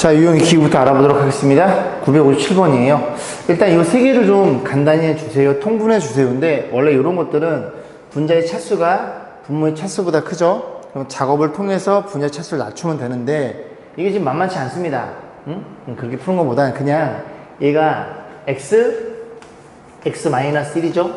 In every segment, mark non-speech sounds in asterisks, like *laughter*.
자, 유형의 기구부터 알아보도록 하겠습니다. 957번이에요. 일단 이 세 개를 좀 간단히 해주세요. 통분해 주세요인데, 원래 이런 것들은 분자의 차수가 분모의 차수보다 크죠? 그럼 작업을 통해서 분자의 차수를 낮추면 되는데, 이게 지금 만만치 않습니다. 응? 그렇게 푸는 것보다는 그냥 얘가 x, x-1이죠?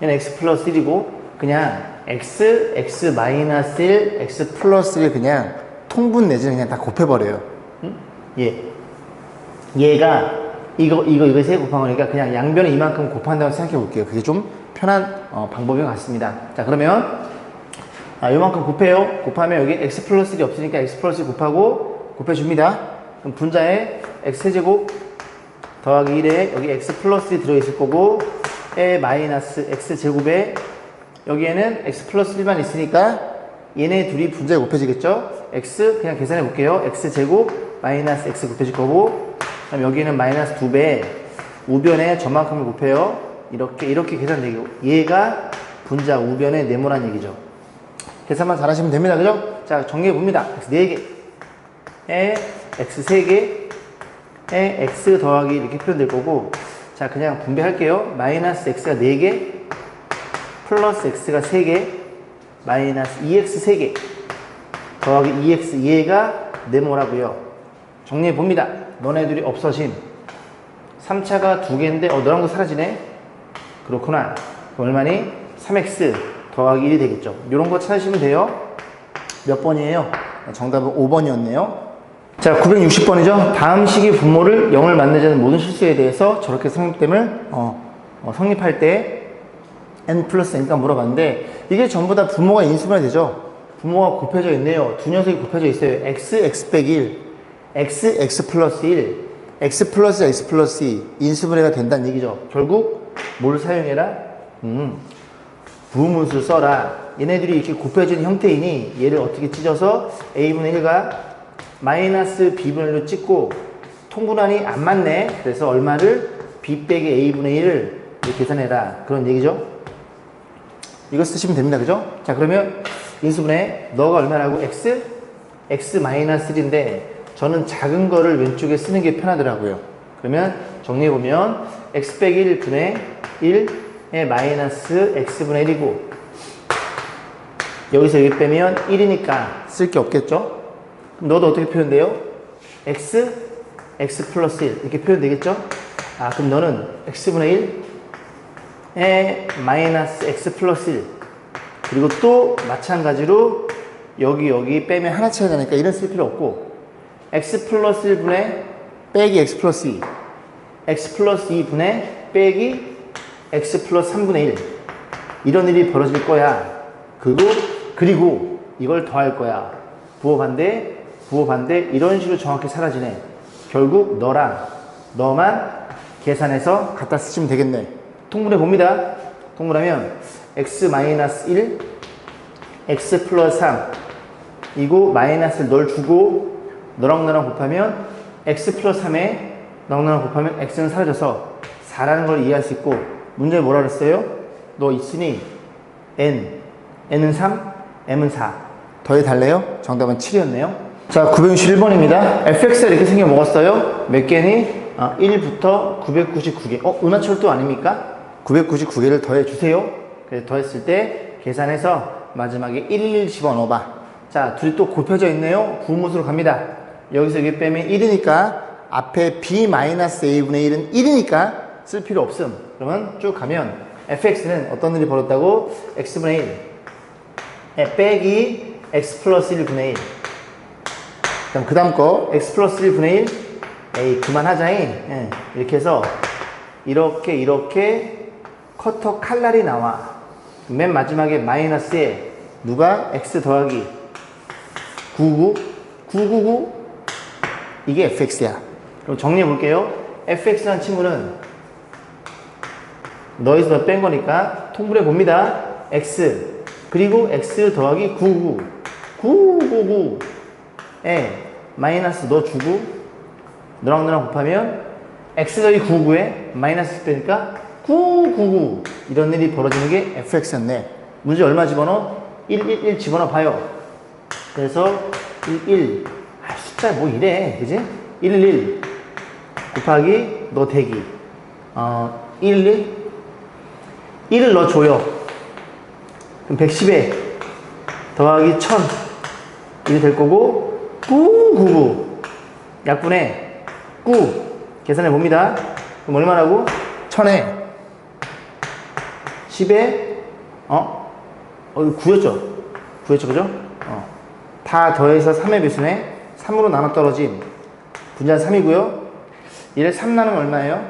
얘는 x 플러스 1이고, 그냥 x, x-1, x 플러스 1 그냥 통분 내지는 그냥 다 곱해버려요. 응? 얘. 얘가 이거, 이거, 이거 세 곱한 거니까 그냥 양변에 이만큼 곱한다고 생각해 볼게요. 그게 좀 편한 어, 방법인 것 같습니다. 자, 그러면 아, 요만큼 곱해요. 곱하면 여기 x 플러스 1이 없으니까 x 플러스 1 곱하고 곱해줍니다. 그럼 분자에 x 세제곱 더하기 1에 여기 x 플러스 1이 들어있을 거고 에 마이너스 x 제곱에 여기에는 x 플러스 1만 있으니까 얘네 둘이 분자에 곱해지겠죠? X 그냥 계산해 볼게요. x 제곱 마이너스 x 곱해질 거고 그럼 여기는 마이너스 2배 우변에 저만큼을 곱해요. 이렇게 이렇게 계산되고 얘가 분자 우변에 네모란 얘기죠. 계산만 잘하시면 됩니다. 그죠? 자 정리해 봅니다. x 4개 에 x 3개 에 x 더하기 이렇게 표현될 거고 자 그냥 분배할게요. 마이너스 x가 4개 플러스 x가 3개 마이너스 2x 3개 더하기 2x 얘가 네모라고요. 정리해 봅니다. 너네들이 없어진 3차가 2개인데 어 너랑 도 사라지네. 그렇구나. 얼마니? 3x 더하기 1이 되겠죠. 이런 거 찾으시면 돼요. 몇 번이에요? 정답은 5번이었네요. 자, 960번이죠. 다음 식의 분모를 0을 만들자는 모든 실수에 대해서 저렇게 성립됨을 어, 어, 성립할 때 n 플러스 n가 물어봤는데 이게 전부 다 분모가 인수분해 되죠. 분모가 곱해져 있네요. 두 녀석이 곱해져 있어요. x, x 빼기 1, x, x 플러스 1, x 플러스 x 플러스 2 인수분해가 된다는 얘기죠. 결국 뭘 사용해라? 음, 부문수 써라. 얘네들이 이렇게 곱해진 형태이니 얘를 어떻게 찢어서 a분의 1과 마이너스 b분의 1로 찍고 통분한이 안 맞네. 그래서 얼마를 b 빼기 a분의 1을 계산해라. 그런 얘기죠. 이거 쓰시면 됩니다. 그죠? 자, 그러면 인수분해 너가 얼마라고? x? x 마이너스 1인데 저는 작은 거를 왼쪽에 쓰는 게 편하더라고요. 그러면 정리해보면 x 빼기 1분의 1의 마이너스 x분의 1이고 여기서 여기 빼면 1이니까 쓸 게 없겠죠? 그럼 너도 어떻게 표현돼요? x, x 플러스 1 이렇게 표현되겠죠? 아 그럼 너는 x분의 1에 마이너스 x 플러스 1 그리고 또 마찬가지로 여기 여기 빼면 하나 차이 나니까 이런 쓸 필요 없고 x 플러스 1분의 빼기 x 플러스 2 x 플러스 2분의 빼기 x 플러스 3분의 1 이런 일이 벌어질 거야. 그리고 그리고 이걸 더할 거야. 부호 반대 부호 반대 이런 식으로 정확히 사라지네. 결국 너랑 너만 계산해서 갖다 쓰시면 되겠네. 통분해 봅니다. 통분하면 x 마이너스 1 x 플러스 3 이거 마이너스를 널 주고 너랑 너랑 곱하면 x 플러스 3에 너랑 너랑 곱하면 x는 사라져서 4라는 걸 이해할 수 있고 문제에 뭐라 그랬어요? 너 있으니 n n은 3 m은 4 더해 달래요? 정답은 7이었네요 자 961번입니다 fx가 이렇게 생겨 먹었어요 몇 개니? 아, 1부터 999개 어? 은하철도 아닙니까? 999개를 더해 주세요 그래서 더했을 때 계산해서 마지막에 1 집어넣어봐. 자 둘이 또 곱혀져 있네요. 부모수로 갑니다. 여기서 여기 빼면 1이니까 앞에 b-a분의 1은 1이니까 쓸 필요 없음. 그러면 쭉 가면 fx는 어떤 일이 벌었다고? x분의 1 에, 빼기 x 플러스 1분의 1 그럼 그 다음 거 x 플러스 1분의 1 에이 그만하자잉. 예, 이렇게 해서 이렇게 이렇게 커터 칼날이 나와 맨 마지막에 마이너스에 누가 x 더하기 999 999 이게 fx야. 그럼 정리해 볼게요. fx라는 친구는 너에서 너 뺀 거니까 통분해 봅니다. x 그리고 x 더하기 99 999에 마이너스 너 주고 너랑 너랑 곱하면 x 더하기 99에 마이너스 빼니까 999 이런 일이 벌어지는 게 fx였네 문제 얼마 집어넣어? 1, 1, 1 집어넣어 봐요 그래서 1, 1 아, 숫자 뭐 이래, 그지? 11 곱하기 너 대기. 어, 11 1을 넣어줘요. 그럼 110에 더하기 1000 이게 될 거고 999 약분에 9 계산해 봅니다. 그럼 얼마라고? 1000에 10에 어? 어 이거 9였죠? 9였죠 그죠? 어. 다 더해서 3의 배수네 3으로 나눠 떨어짐 분자는 3이고요 1에 3 나누면 얼마예요?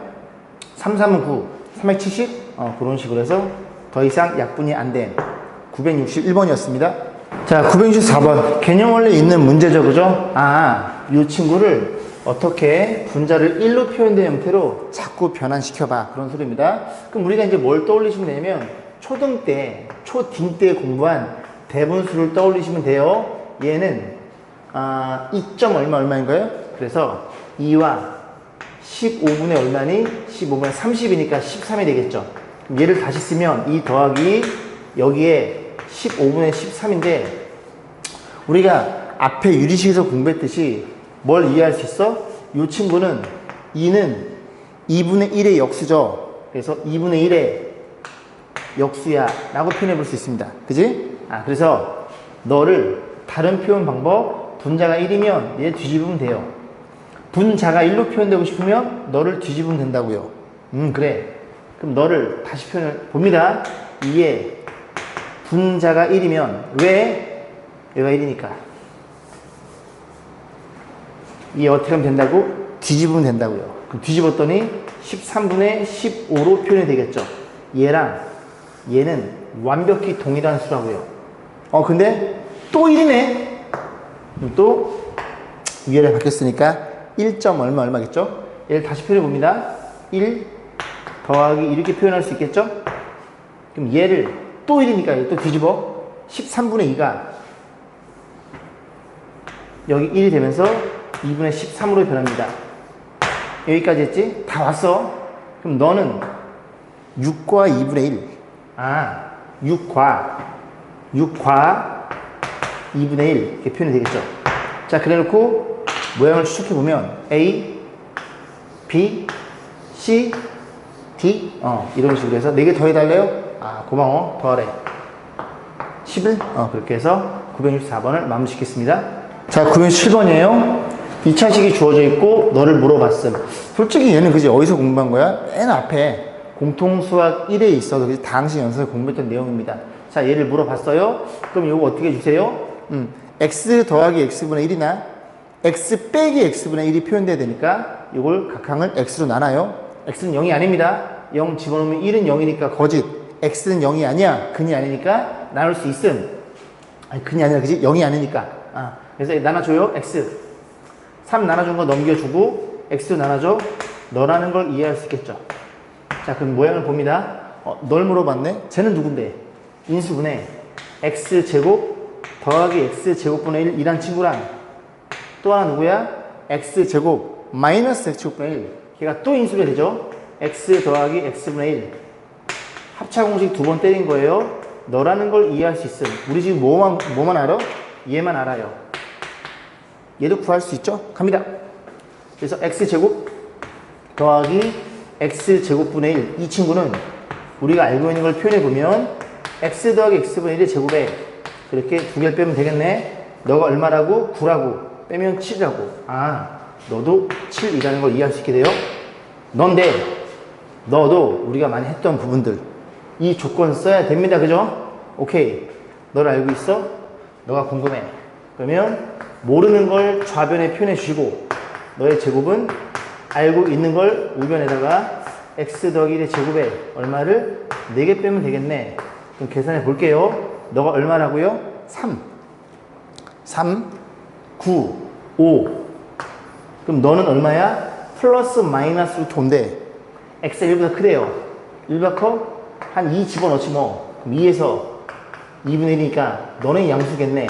3, 3은 9 370? 어, 그런 식으로 해서 더 이상 약분이 안 된 961번이었습니다 자 964번 개념 원래 있는 문제죠 그죠? 아이 친구를 어떻게 분자를 1로 표현된 형태로 자꾸 변환시켜봐 그런 소리입니다 그럼 우리가 이제 뭘 떠올리시면 되냐면 초등 때, 초딩 때 공부한 대분수를 떠올리시면 돼요 얘는 아, 2점 얼마 얼마인가요? 그래서 2와 15분의 얼마니? 15분의 30이니까 13이 되겠죠. 얘를 다시 쓰면 이 더하기 여기에 15분의 13인데 우리가 앞에 유리식에서 공부했듯이 뭘 이해할 수 있어? 이 친구는 2는 2분의 1의 역수죠. 그래서 2분의 1의 역수야 라고 표현해 볼 수 있습니다. 그지? 아, 그래서 너를 다른 표현 방법 분자가 1이면 얘 뒤집으면 돼요. 분자가 1로 표현되고 싶으면 너를 뒤집으면 된다고요. 음, 그래. 그럼 너를 다시 표현을 봅니다. 이게 분자가 1이면 왜? 얘가 1이니까. 이게 어떻게 하면 된다고? 뒤집으면 된다고요. 그럼 뒤집었더니 13분의 15로 표현이 되겠죠. 얘랑 얘는 완벽히 동일한 수라고요. 어, 근데 또 1이네. 그럼 또 위에를 바뀌었으니까 1점 얼마 얼마겠죠? 얘를 다시 표현해 봅니다. 1 더하기 이렇게 표현할 수 있겠죠? 그럼 얘를 또 1이니까 또 뒤집어 13분의 2가 여기 1이 되면서 2분의 13으로 변합니다. 여기까지 했지? 다 왔어. 그럼 너는 6과 2분의 1. 아, 6과 6과 2분의 1 이렇게 표현이 되겠죠. 자, 그래 놓고 모양을 추측해 보면 A, B, C, D 어, 이런 식으로 해서 4개 더해달래요? 아 고마워 더하래 11? 어, 그렇게 해서 964번을 마무리 짓겠습니다 자 967번이에요 2차식이 주어져 있고 너를 물어봤음 솔직히 얘는 그지 어디서 공부한 거야? 맨 앞에 공통수학 1에 있어서 그지 당시 연습에 공부했던 내용입니다 자 얘를 물어봤어요 그럼 이거 어떻게 해주세요? 음, x 더하기 x분의 1이나 x 빼기 x분의 1이 표현돼야 되니까 이걸 각항을 x로 나눠요 x는 0이 아닙니다. 0 집어넣으면 1은 0이니까 거짓. x는 0이 아니야. 근이 아니니까 나눌 수 있음. 아니, 근이 아니라 그지? 0이 아니니까. 아, 그래서 나눠줘요. x. 3 나눠준 거 넘겨주고 x도 나눠줘. 너라는 걸 이해할 수 있겠죠. 자, 그럼 모양을 봅니다. 어, 널 물어봤네? 쟤는 누군데? 인수분해 x제곱 더하기 x제곱분의 1 이란 친구랑 또 하나 누구야? x제곱 마이너스 x제곱분의 1 걔가 또 인수가 되죠. x 더하기 x분의 1. 합차 공식 두 번 때린 거예요. 너라는 걸 이해할 수 있음. 우리 지금 뭐만, 뭐만 알아? 얘만 알아요. 얘도 구할 수 있죠? 갑니다. 그래서 x제곱 더하기 x제곱분의 1. 이 친구는 우리가 알고 있는 걸 표현해 보면 x 더하기 x분의 1의 제곱에 그렇게 두 개를 빼면 되겠네. 너가 얼마라고? 9라고. 빼면 7이라고. 아, 너도 7이라는 걸 이해할 수 있게 돼요. 넌데, 너도 우리가 많이 했던 부분들, 이 조건 써야 됩니다. 그죠? 오케이. 널 알고 있어? 너가 궁금해. 그러면 모르는 걸 좌변에 표현해 주시고, 너의 제곱은 알고 있는 걸 우변에다가 x 더하기 1의 제곱에 얼마를 4개 빼면 되겠네. 그럼 계산해 볼게요. 너가 얼마라고요? 3. 3, 9, 5. 그럼 너는 얼마야? 플러스 마이너스 루트인데 x가 1보다 크대요. 1보다 커? 한 2 집어넣지 뭐. 그럼 2에서 2분의 1이니까 너는 양수겠네.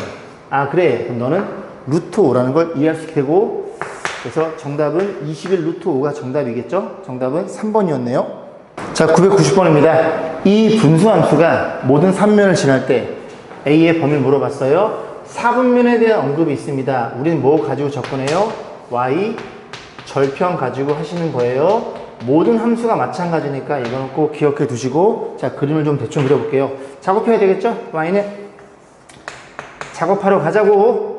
아 그래. 그럼 너는 루트 5라는 걸 되고 그래서 정답은 21 루트 5가 정답이겠죠? 정답은 3번이었네요. 자 990번입니다. 이 분수함수가 모든 3면을 지날 때 A의 범위를 물어봤어요. 4분면에 대한 언급이 있습니다. 우리는 뭐 가지고 접근해요? y 절편 가지고 하시는 거예요. 모든 함수가 마찬가지니까 이거는 꼭 기억해 두시고 자 그림을 좀 대충 그려볼게요. 작업해야 되겠죠? y는 작업하러 가자고.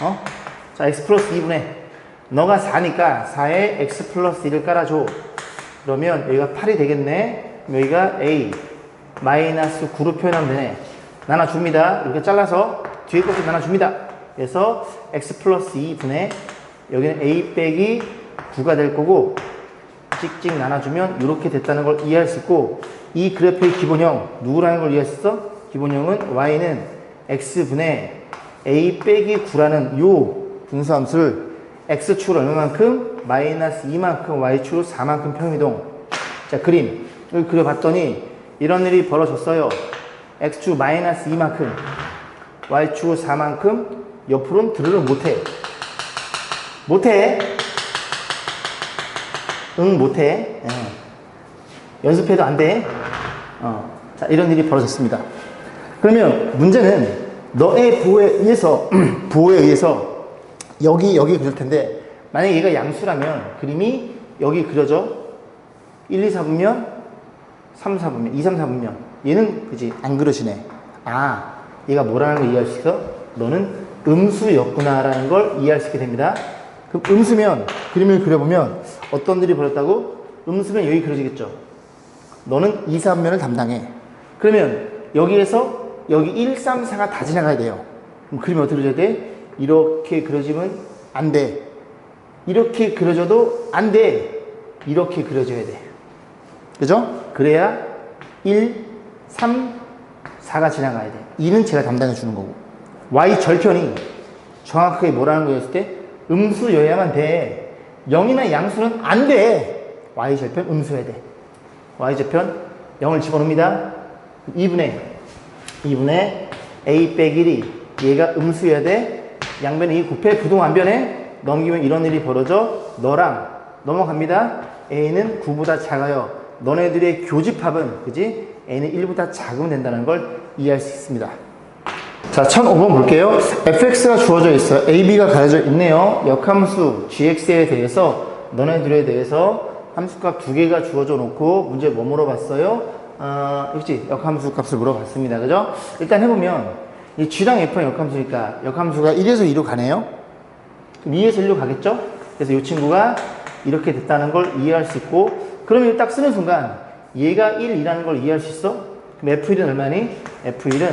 어? 자 x 플러스 2분의 너가 4니까 4에 x 플러스 1을 깔아줘. 그러면 여기가 8이 되겠네. 여기가 a 마이너스 9로 표현하면 되네. 나눠줍니다. 이렇게 잘라서 뒤에 것을 나눠줍니다. 그래서 x 플러스 2분의 여기는 a 빼기 9가 될 거고 찍찍 나눠주면 이렇게 됐다는 걸 이해할 수 있고 이 그래프의 기본형 누구라는 걸 있어? 기본형은 y는 x분의 a 빼기 9라는 요 분수함수를 x축을 얼마만큼? 마이너스 2만큼 y축을 4만큼 평이동 자 그림 여기 그려봤더니 이런 일이 벌어졌어요 x축 마이너스 2만큼 y축 4만큼 옆으로는 드르륵 못해 못해 응 못해 예. 연습해도 안 돼 어. 자 이런 일이 벌어졌습니다 그러면 문제는 너의 부호에 의해서 *clears throat* 부호에 의해서 여기 여기 그릴 텐데 만약에 얘가 양수라면 그림이 여기 그려져? 1, 2, 4분면 3, 4분면 2, 3, 4분면 얘는 그지? 안 그러시네. 아 얘가 뭐라는 걸 이해할 수 있어? 너는 음수였구나 라는 걸 이해할 수 있게 됩니다. 그럼 음수면 그림을 그려보면 어떤 일이 벌었다고? 음수면 여기 그려지겠죠. 너는 2, 3면을 담당해. 그러면 여기에서 여기 1, 3, 4가 다 지나가야 돼요 그럼 그림이 어떻게 그려야 돼? 이렇게 그려지면 안 돼 이렇게 그려져도 안 돼 이렇게 그려져야 돼 그죠? 그래야 1, 3, 4가 지나가야 돼. 2는 제가 담당해 주는 거고. Y 절편이 정확하게 뭐라는 거였을 때 음수여야만 돼. 0이나 양수는 안 돼. Y 절편 음수여야 돼. Y 절편 0을 집어넣습니다. 2분의 2분의 A 빼기 1이 얘가 음수여야 돼. 양변에 이 곱해 부동 안 변해. 넘기면 이런 일이 벌어져. 너랑 넘어갑니다. A는 9보다 작아요. 너네들의 교집합은 그지? A는 1보다 작으면 된다는 걸 이해할 수 있습니다. 자, 1005번 볼게요. fx가 주어져 있어요. ab가 가려져 있네요. 역함수 gx에 대해서 너네들에 대해서 함수값 두 개가 주어져 놓고 문제 뭐 물어봤어요? 아, 그렇지. 역함수 값을 물어봤습니다. 그죠? 일단 해보면 이 g랑 f는 역함수니까 역함수가 1에서 2로 가네요. 그럼 2에서 1로 가겠죠? 그래서 이 친구가 이렇게 됐다는 걸 이해할 수 있고 그러면 딱 쓰는 순간 얘가 1이라는 걸 이해할 수 있어? 그럼 F1은 얼마니? F1은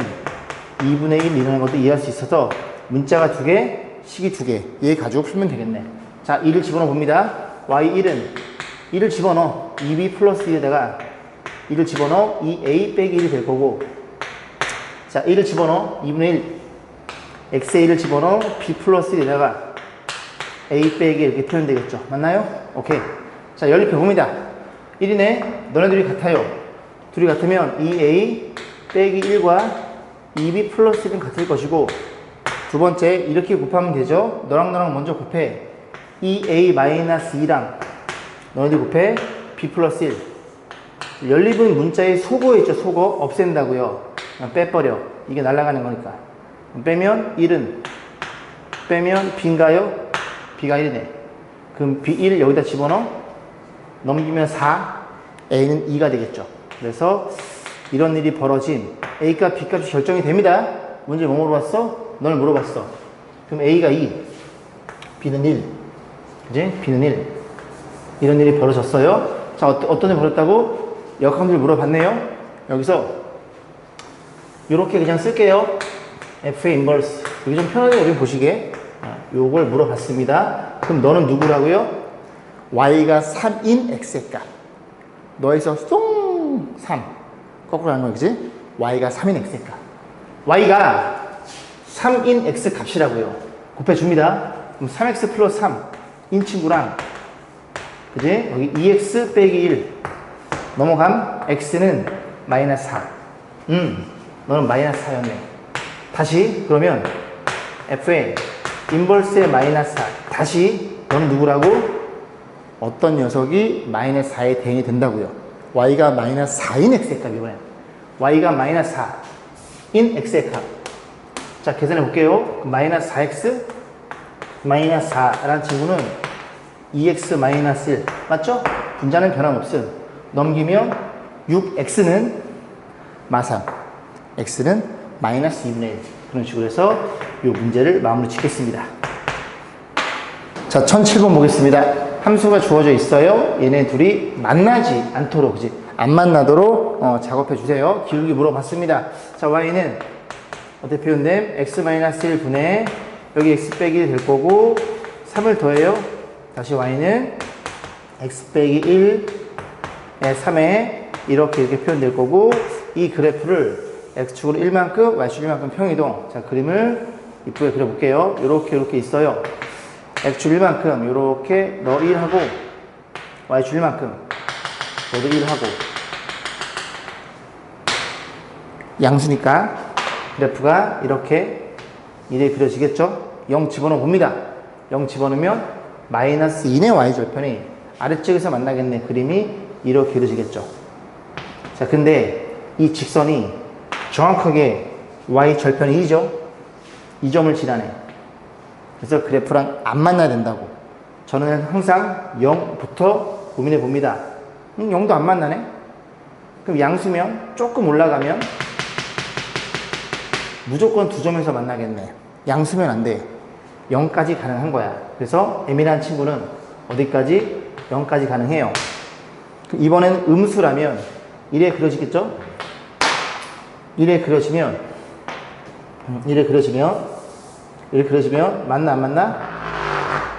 2분의 1이라는 것도 이해할 수 있어서 문자가 두 개, 식이 두 개. 얘 가지고 풀면 되겠네. 자, 2를 집어넣어 봅니다. Y1은 2를 집어넣어. 2B 플러스 1에다가 2를 집어넣어. 2A 빼기 1이 될 거고. 자, 1을 집어넣어. 2분의 1. X의 1을 집어넣어. B 플러스 1에다가 A 빼기 이렇게 표현되겠죠. 맞나요? 오케이. 자, 연립해 봅니다. 1이네. 너네들이 같아요. 둘이 같으면 2A 빼기 1과 2B 플러스 1은 같을 것이고 두 번째 이렇게 곱하면 되죠. 너랑 너랑 먼저 곱해. 2A 마이너스 2랑 너네들 곱해 B 플러스 1. 연립은 문자에 속어에 있죠. 속어 없앤다고요. 빼버려. 이게 날아가는 거니까. 빼면 1은 빼면 B인가요? B가 1이네. 그럼 B1 여기다 집어넣어. 넘기면 4, A는 2가 되겠죠. 그래서 이런 일이 벌어진 A값, B값이 결정이 됩니다. 문제 뭐 물어봤어? 널 물어봤어. 그럼 A가 2, B는 1. 그지? B는 1. 이런 일이 벌어졌어요. 자, 어떤, 일이 벌었다고? 역함수를 물어봤네요. 여기서 이렇게 그냥 쓸게요. F의 인버스. 여기 좀 편하게 여기 보시게. 아, 요걸 물어봤습니다. 그럼 너는 누구라고요? y가 3인 x의 값. 너에서 쏭 3. 거꾸로 하는 거 그지? y가 3인 x의 값. y가 3인 x 값이라고요. 곱해줍니다. 그럼 3x 플러스 3 인 친구랑 그지? 여기 2x 빼기 1 넘어감 x는 마이너스 4. 음, 너는 마이너스 4였네. 다시 그러면 f의 인버스의 마이너스 4. 다시 너는 누구라고? 어떤 녀석이 마이너스 4의 대응이 된다고요. y가 마이너스 4인 x의 값 이번엔. y가 마이너스 4인 x의 값. 자, 계산해 볼게요. 마이너스 4x 마이너스 4라는 친구는 2x 마이너스 1 맞죠? 분자는 변함없음. 넘기면 6x는 마삼, x는 마이너스 2분의 1 그런 식으로 해서 이 문제를 마무리 짓겠습니다. 자, 1007번 보겠습니다. 함수가 주어져 있어요. 얘네 둘이 만나지 않도록, 그지? 안 만나도록 어, 작업해 주세요. 기울기 물어봤습니다. 자, y는 어떻게 표현됨? x-1 분의 여기 x 빼기 1될 거고 3을 더해요. 다시 y는 x 빼기 1에 3에 이렇게 이렇게 표현될 거고 이 그래프를 x축으로 1만큼, y축 1만큼 평이동. 자, 그림을 이쁘게 그려볼게요. 이렇게 이렇게 있어요. x축 1만큼 이렇게 너 1하고 y축 1만큼 너도 1하고 양수니까 그래프가 이렇게 이래 그려지겠죠? 0 집어넣어 봅니다. 0 집어넣으면 마이너스 2의 y절편이 아래쪽에서 만나겠네 그림이 이렇게 그려지겠죠. 자, 근데 이 직선이 정확하게 y절편이 1이죠? 이 점을 지나네. 그래서 그래프랑 안 만나야 된다고. 저는 항상 0부터 고민해 봅니다. 음, 0도 안 만나네? 그럼 양수면 조금 올라가면 무조건 두 점에서 만나겠네. 양수면 안 돼. 0까지 가능한 거야. 그래서 M이라는 친구는 어디까지? 0까지 가능해요. 그 이번엔 음수라면 이래 그려지겠죠? 이래 그려지면 음, 이래 그려지면 이렇게 그려지면 맞나 안 맞나?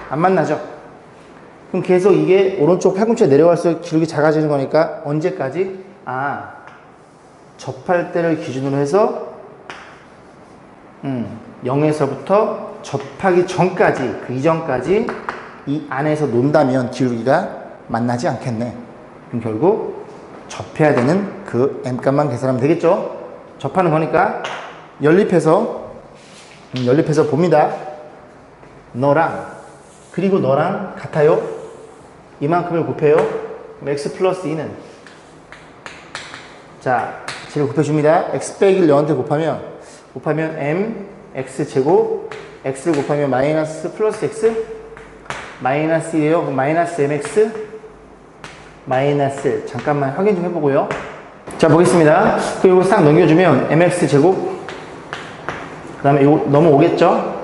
안 만나죠. 그럼 계속 이게 오른쪽 팔꿈치에 내려갈수록 기울기 작아지는 거니까 언제까지? 아 접할 때를 기준으로 해서 음, 0에서부터 접하기 전까지 그 이전까지 이 안에서 논다면 기울기가 만나지 않겠네. 그럼 결국 접해야 되는 그 m값만 계산하면 되겠죠? 접하는 거니까 연립해서 음, 연립해서 봅니다. 너랑 그리고 너랑 같아요. 이만큼을 곱해요. x 플러스 2는 자, 제를 곱해줍니다. x 빼기 1 너한테 곱하면 곱하면 m x 제곱 x를 곱하면 마이너스 플러스 x 마이너스 1이에요. 그럼 마이너스 mx 마이너스 1. 잠깐만 확인 좀 해보고요. 자 보겠습니다. 그리고 싹 넘겨주면 mx 제곱 그 다음에 이거 넘어오겠죠?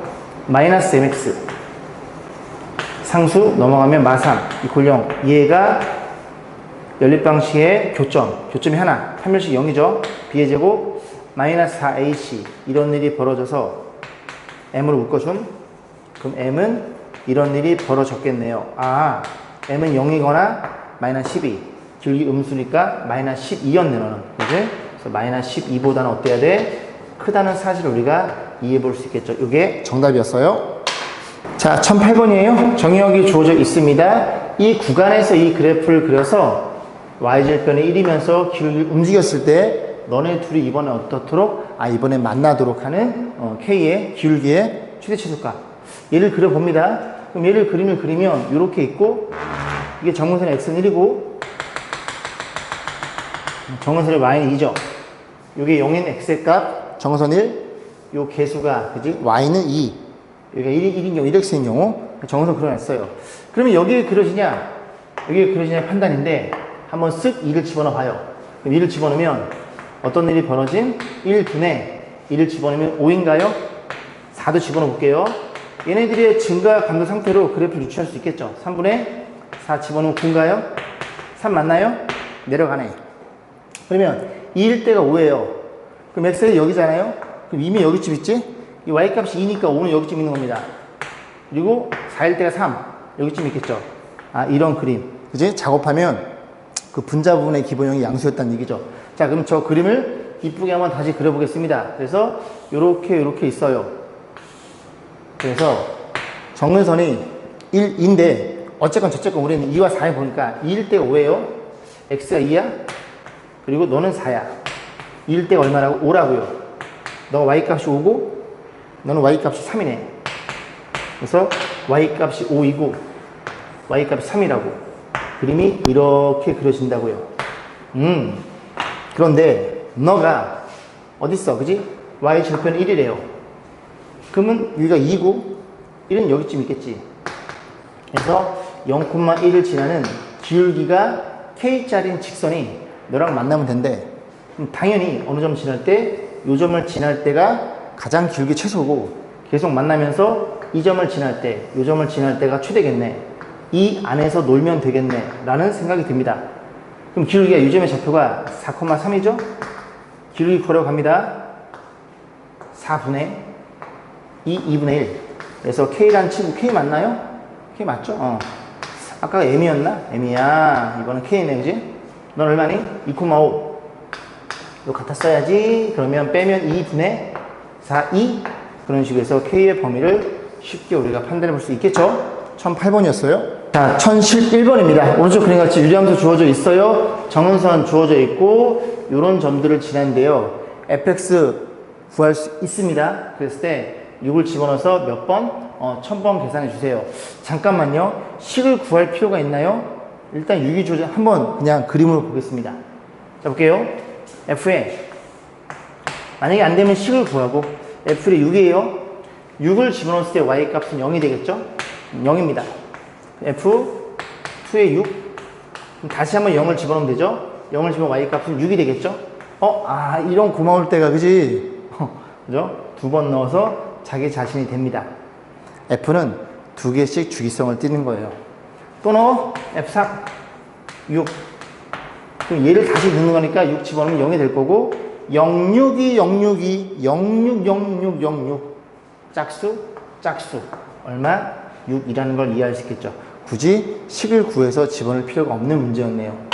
마이너스 mx 상수 넘어가면 마삼 이퀄 0 얘가 연립 방식의 교점 교점이 하나 3일씩 0이죠 b의 제곱 마이너스 4ac 이런 일이 벌어져서 m으로 묶어줌 그럼 m은 이런 일이 벌어졌겠네요 아 m은 0이거나 마이너스 12 길기 음수니까 마이너스 12였네 너는 그지? 그래서 마이너스 12보다는 어때야 돼? 크다는 사실을 우리가 이해해 볼 수 있겠죠. 이게 정답이었어요. 자 1008번이에요. 정의역이 주어져 있습니다. 이 구간에서 이 그래프를 그려서 y절편이 1이면서 기울기 움직였을 때 너네 둘이 이번에 어떻도록 아 이번에 만나도록 하는 어, k의 기울기의 최대치수값. 얘를 그려봅니다. 그럼 얘를 그림을 그리면 이렇게 있고 이게 정근선의 x는 1이고 정근선의 y는 2죠 이게 0인 x의 값 정선 1, 요 개수가 그지 y는 2. 여기가 1인, 1인 경우 1x인 경우 정선 그려놨어요. 그러면 여기에 그려지냐 여기에 그려지냐 판단인데 한번 쓱 2를 집어넣어 봐요. 그럼 2를 집어넣으면 어떤 일이 벌어진 1분의 1을 집어넣으면 5인가요? 4도 집어넣어 볼게요. 얘네들의 증가 감도 상태로 그래프를 유추할 수 있겠죠. 3분의 4 집어넣으면 9인가요? 3 맞나요? 내려가네. 그러면 2일 때가 5예요. 그럼 x는 여기잖아요? 그럼 이미 여기쯤 있지? 이 y값이 2니까 5는 여기쯤 있는 겁니다. 그리고 4일 때가 3. 여기쯤 있겠죠? 아, 이런 그림. 그지? 작업하면 그 분자 부분의 기본형이 양수였다는 얘기죠. 자, 그럼 저 그림을 이쁘게 한번 다시 그려보겠습니다. 그래서 요렇게 요렇게 있어요. 그래서 정근선이 1인데 어쨌건 저쨌건 우리는 2와 4에 보니까 2일 때가 5예요. x가 2야. 그리고 너는 4야. 2일 때가 얼마라고? 5라고요. 너가 y값이 5고 너는 y값이 3이네. 그래서 y값이 5이고 y값이 3이라고. 그림이 이렇게 그려진다고요. 음. 그런데 너가 어딨어? 그지? y 절편 1이래요. 그러면 여기가 2고 1은 여기쯤 있겠지. 그래서 0,1을 지나는 기울기가 k짜리인 직선이 너랑 만나면 된대. 당연히 어느 점 지날 때, 요 점을 지날 때가 가장 기울기 최소고, 계속 만나면서 이 점을 지날 때, 요 점을 지날 때가 최대겠네. 이 안에서 놀면 되겠네. 라는 생각이 듭니다. 그럼 기울기가 이 점의 좌표가 4,3이죠? 기울기 고려 갑니다. 4분의 2, 2분의 1. 그래서 K란 친구 K 맞나요? K 맞죠? 어. 아까가 M이었나? M이야. 이거는 K네, 그지? 넌 얼마니? 2,5. 이거 갖다 써야지. 그러면 빼면 2분의 4, 2. 그런 식으로 해서 K의 범위를 쉽게 우리가 판단해 볼 수 있겠죠? 1008번이었어요. 자, 1011번입니다. 오른쪽 그림같이 유리함수 주어져 있어요. 정은선 주어져 있고, 요런 점들을 지난데요. fx 구할 수 있습니다. 그랬을 때 6을 집어넣어서 몇 번? 어, 1000번 계산해 주세요. 잠깐만요. 식을 구할 필요가 있나요? 일단 6이 주어져 한번 그냥 그림으로 보겠습니다. 자, 볼게요. f에 만약에 안 되면 식을 구하고 f의 6이에요. 6을 집어넣었을 때 y 값은 0이 되겠죠? 0입니다. f 2의 6 그럼 다시 한번 0을 집어넣으면 되죠? 0을 집어넣으면 y 값은 6이 되겠죠? 어? 아 이런 고마울 때가 그지? *laughs* 그죠? 두 번 넣어서 자기 자신이 됩니다. F는 두 개씩 주기성을 띠는 거예요. 또 넣어 f3 6 그럼 얘를 다시 넣는 거니까 6 집어넣으면 0이 될 거고 062 062 06 06 06 짝수 짝수 얼마? 6이라는 걸 이해할 수 있겠죠. 굳이 식을 구해서 집어넣을 필요가 없는 문제였네요.